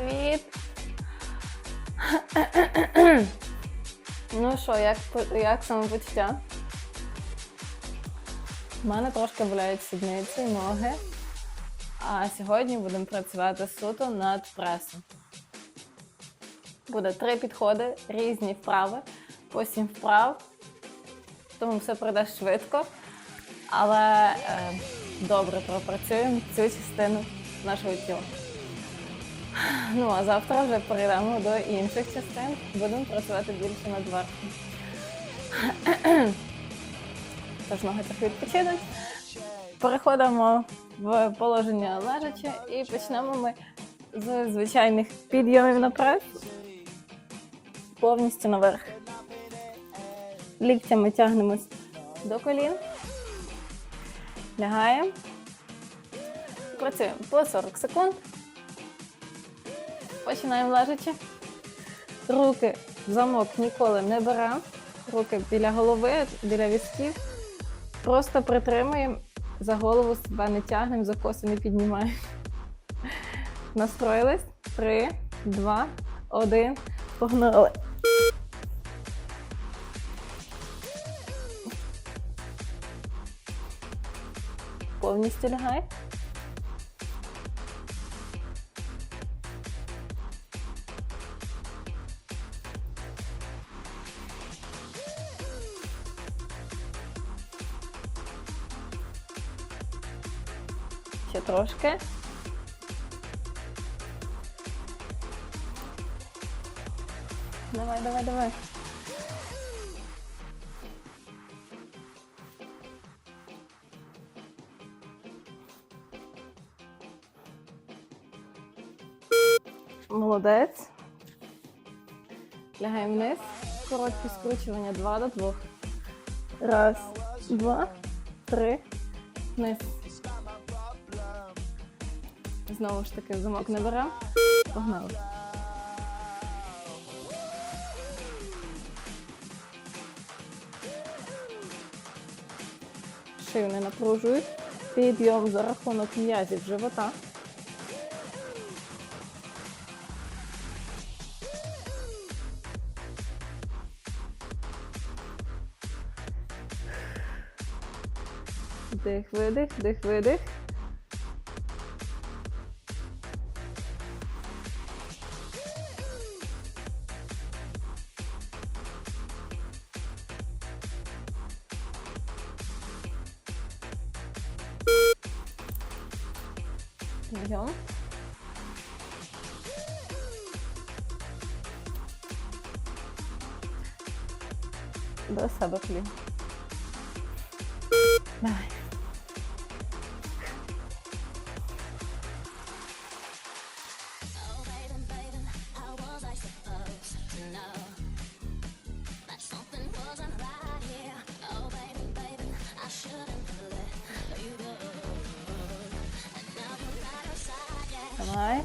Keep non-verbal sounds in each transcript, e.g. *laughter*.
Привіт! Ну що, як, як самопочуття? У мене трошки болять сідниці, ноги. А сьогодні будемо працювати суто над пресом. Буде три підходи, різні вправи, по сім вправ. Тому все пройде швидко. Але е, добре пропрацюємо цю частину нашого тіла. Ну а завтра вже перейдемо до інших частин. Будемо працювати більше над верхом. *clears throat* Тож ноги трохи відпочинуть. Переходимо в положення лежаче і почнемо ми з звичайних підйомів на прес. Повністю наверх. Ліктями тягнемось до колін. Лягаємо. Працюємо по 40 секунд. Починаємо лежачи. Руки в замок ніколи не беремо. Руки біля голови, біля візків. Просто притримуємо, за голову себе не тягнемо, за коси не піднімаємо. Настроїлись. Три, два, один. Погнали. Повністю лягай. Трошки. Давай, давай, давай. Молодець. Лягаємо вниз. Короткі скручування 2 до 2. Раз, два, три, вниз. Знову ж таки, замок не беремо. Погнали. Шию не напружують. Підйом за рахунок м'язів живота. Вдих, видих, вдих, видих. Давай.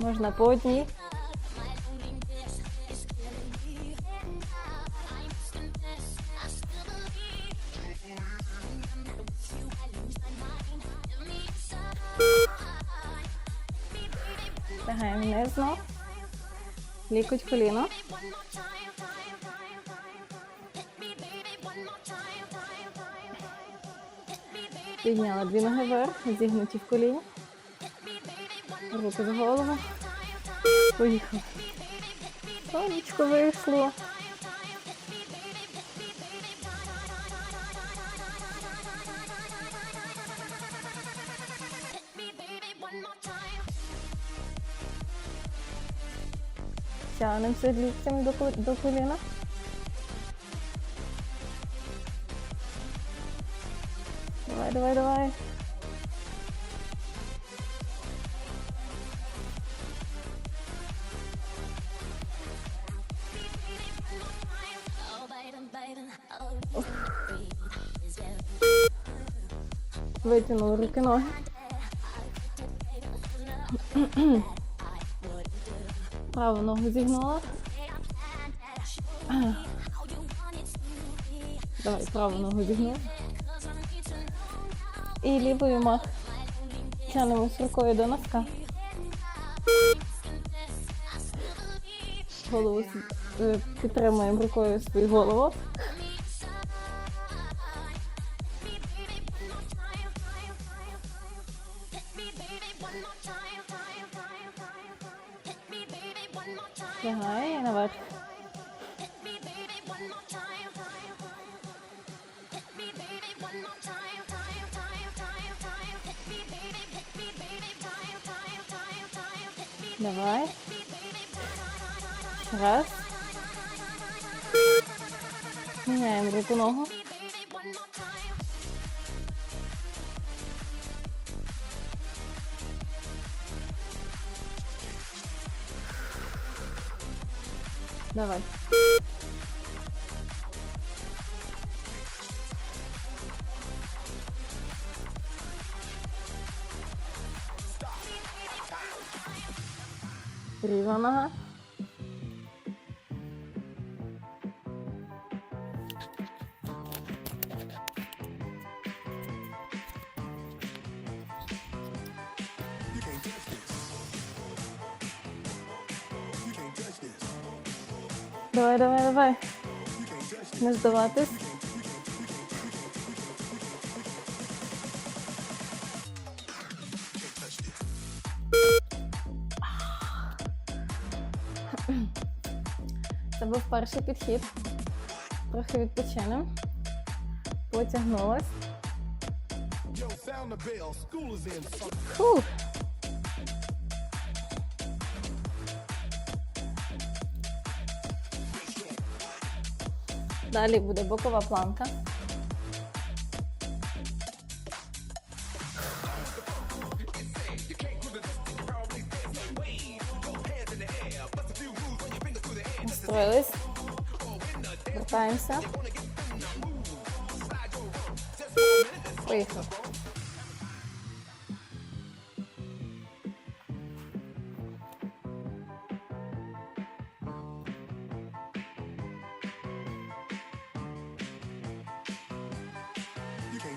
Можна по одній. Лягаємо вниз знов. Лікуть коліно. Підняла дві ноги вверх, зігнуті в коліні. Руки за голову. Поїхали. Сонечко вийшло. Тягнемося ліктями до коліна. Давай, давай. Витягнули руки ноги. Праву ногу зігнула. Давай, праву ногу зігнула. І лівою мах. Тянемось рукою до носка. Голову е, підтримуємо рукою свою голову. Лягай і наверх. Давай. Раз. Міняємо руку ногу. Давай. Ліва нога. Давай, давай, давай. Не здаватись. Це був перший підхід. Трохи відпочинемо. Потягнулась. Далі буде бокова планка. Піднімаємося. Поїхав.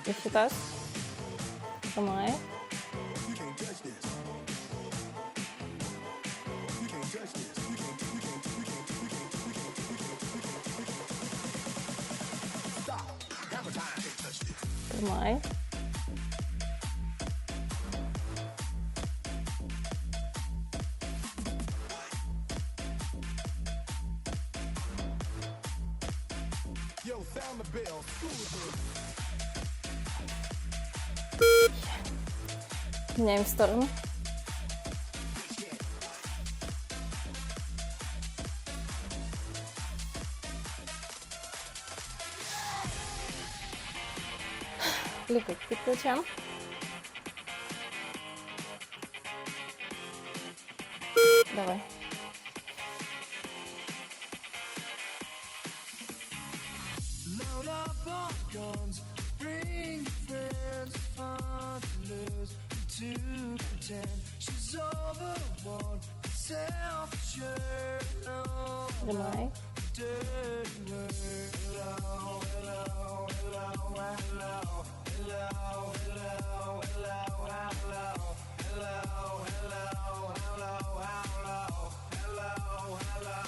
Якщо теж. Меняем сторону. Легко к плечам. She's overworn, self-assured. Am I?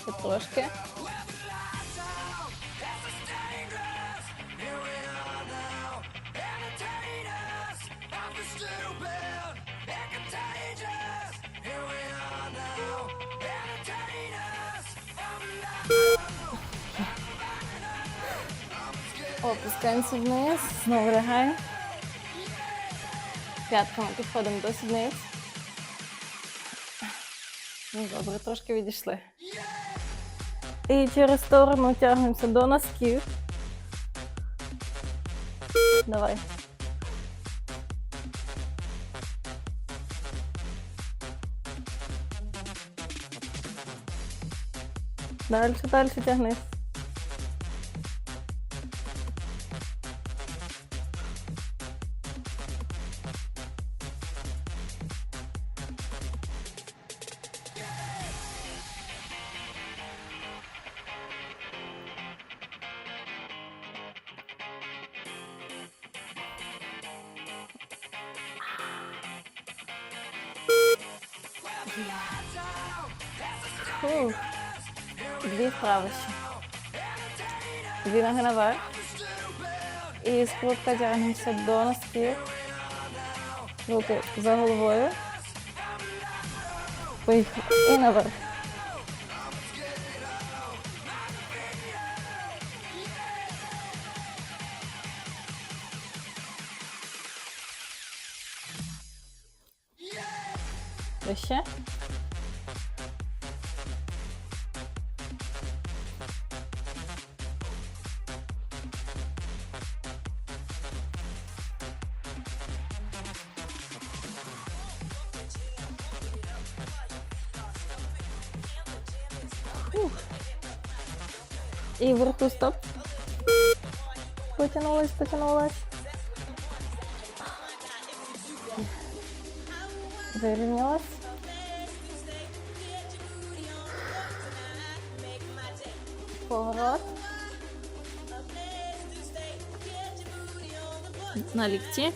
Поплошки. Опускаємося вниз, знову лягаємо. П'ятками підходимо до сідниць. Ну, добре, трошки відійшли. І через сторону тягнемося до носків. Давай. Далі, далі тягнись. Фух. Дві вправи. Дві ноги наверх. І скрутка тягнемося до носків. Руки за головою. Поїхали. І наверх. Вище. Фух. І вверху стоп. Потянулась, потянулась. Вирівнялась. Поворот. На лікті.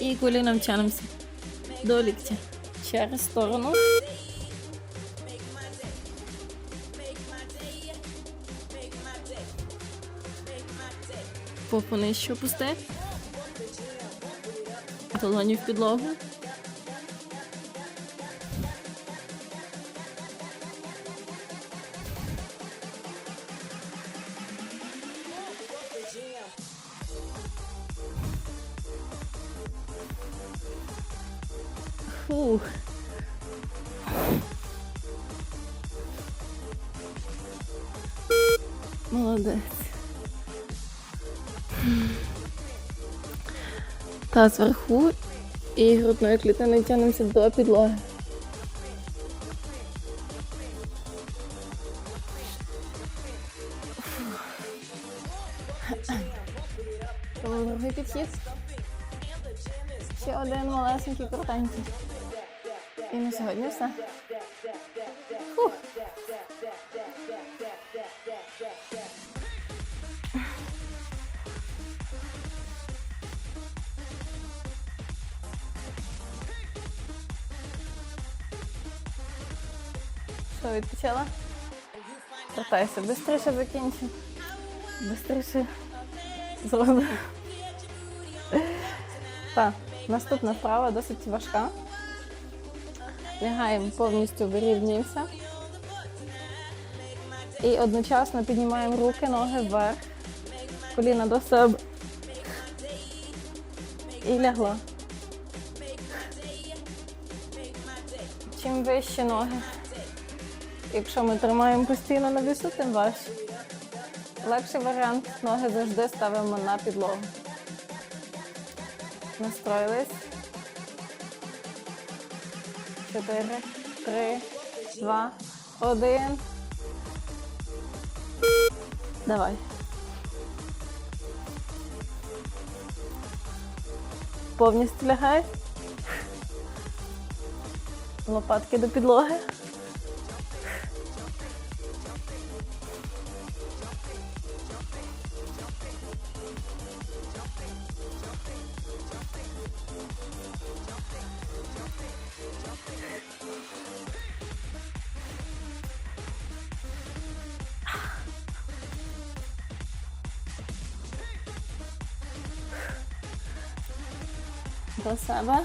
І коліном тянемося до ліктя. Через сторону. Попу нижче опусти. Долоні в підлогу. Фух. Молодець. Та зверху і грудною клітиною тягнемося до підлоги. Що, відпочила? Вертайся, бистріше закінчу. Бистріше. Так, наступна вправа досить важка. Лягаємо повністю вирівнюємося. І одночасно піднімаємо руки, ноги вверх, коліна до себе. І лягла. Чим вище ноги. Якщо ми тримаємо постійно на вісу, тим важче. Легший варіант ноги завжди ставимо на підлогу. Настроїлись. Чотири, три, два, один. Давай. Повністю лягай. Лопатки до підлоги. До себе.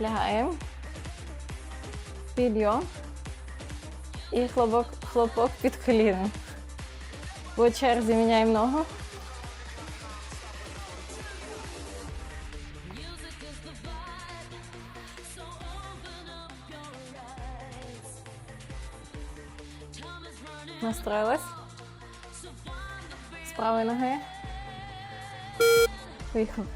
Лягаємо. Підйом. І хлопок, хлопок під коліном. По черзі міняємо ногу. Настроилась. З правої ноги. Поїхали.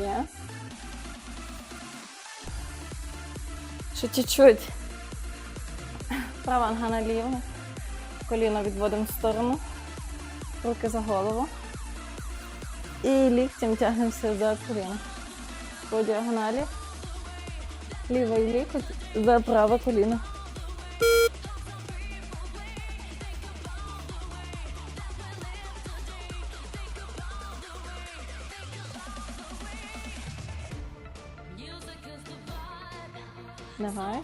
Є. Ще чуть-чуть. Права нога наліво. Коліно відводимо в сторону. Руки за голову. І ліктем тягнемося за коліно. По діагоналі. Лівий лікоть за праве коліно. Давай.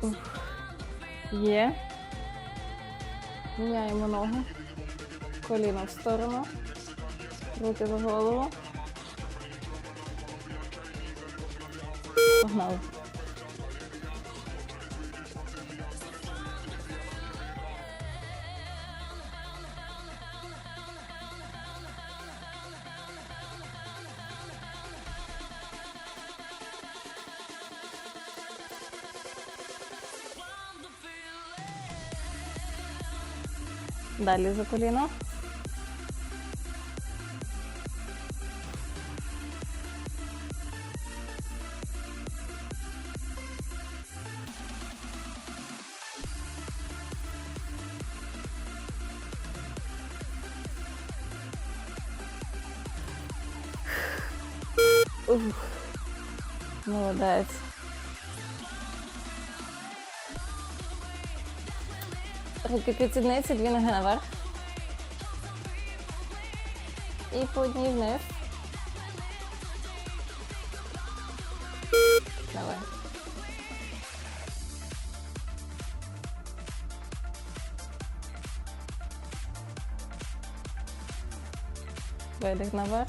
Ух. Є. Міняємо ногу. Коліно в сторону. Руки голову. Погнали. Далі за коліно. Ух. Молодець. Руки під дві ноги наверх. І по одній вниз. Давай. Видих наверх.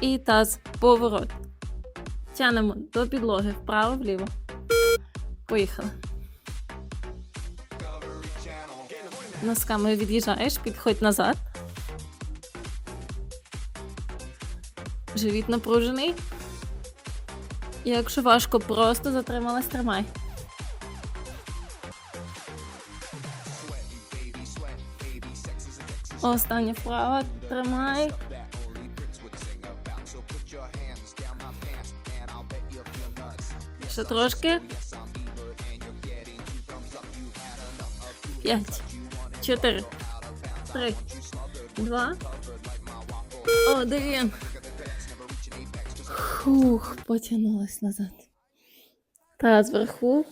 І таз. Поворот. Тянемо до підлоги вправо, вліво. Поїхали. Носками від'їжджаєш, підходь назад. Живіт напружений. Якщо важко, просто затрималась, тримай. Остання вправа. Тримай. Ще трошки. П'ять. Чотири. Три. Два. Один. Хух, потягнулась назад. Та зверху.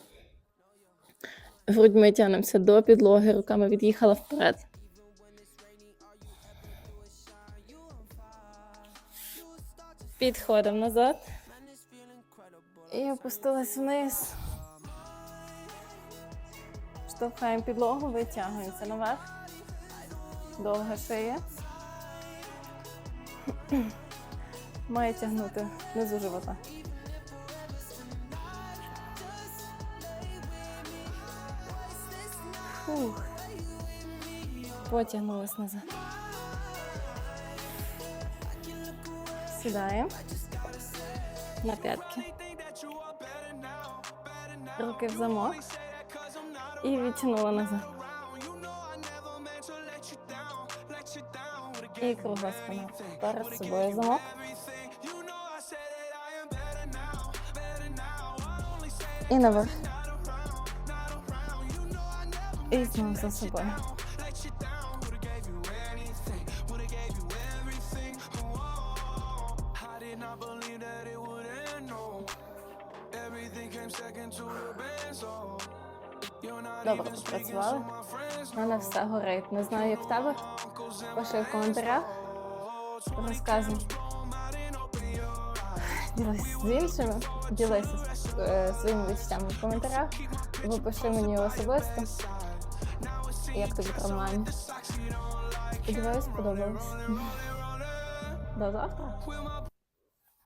Грудьми тянемося до підлоги, руками від'їхала вперед. Підходимо назад. І опустилась вниз. Штовхаємо підлогу, витягуємося наверх. Довга шия. *clears throat* Має тягнути внизу живота. Фух. Потягнулась назад. Сідаємо на п'ятки. Руки в замок. І відтягнула назад. І кругла спина. Перед собою замок. І наверх. І знову за собою. Добре попрацювали. У мене все горить. Не знаю, як в тебе. Пиши в коментарях. Розказуй. Ділись з іншими. Ділися е, своїми відчуттями в коментарях. Або пиши мені особисто. Як тобі тренування? Сподіваюсь, сподобалось. До завтра.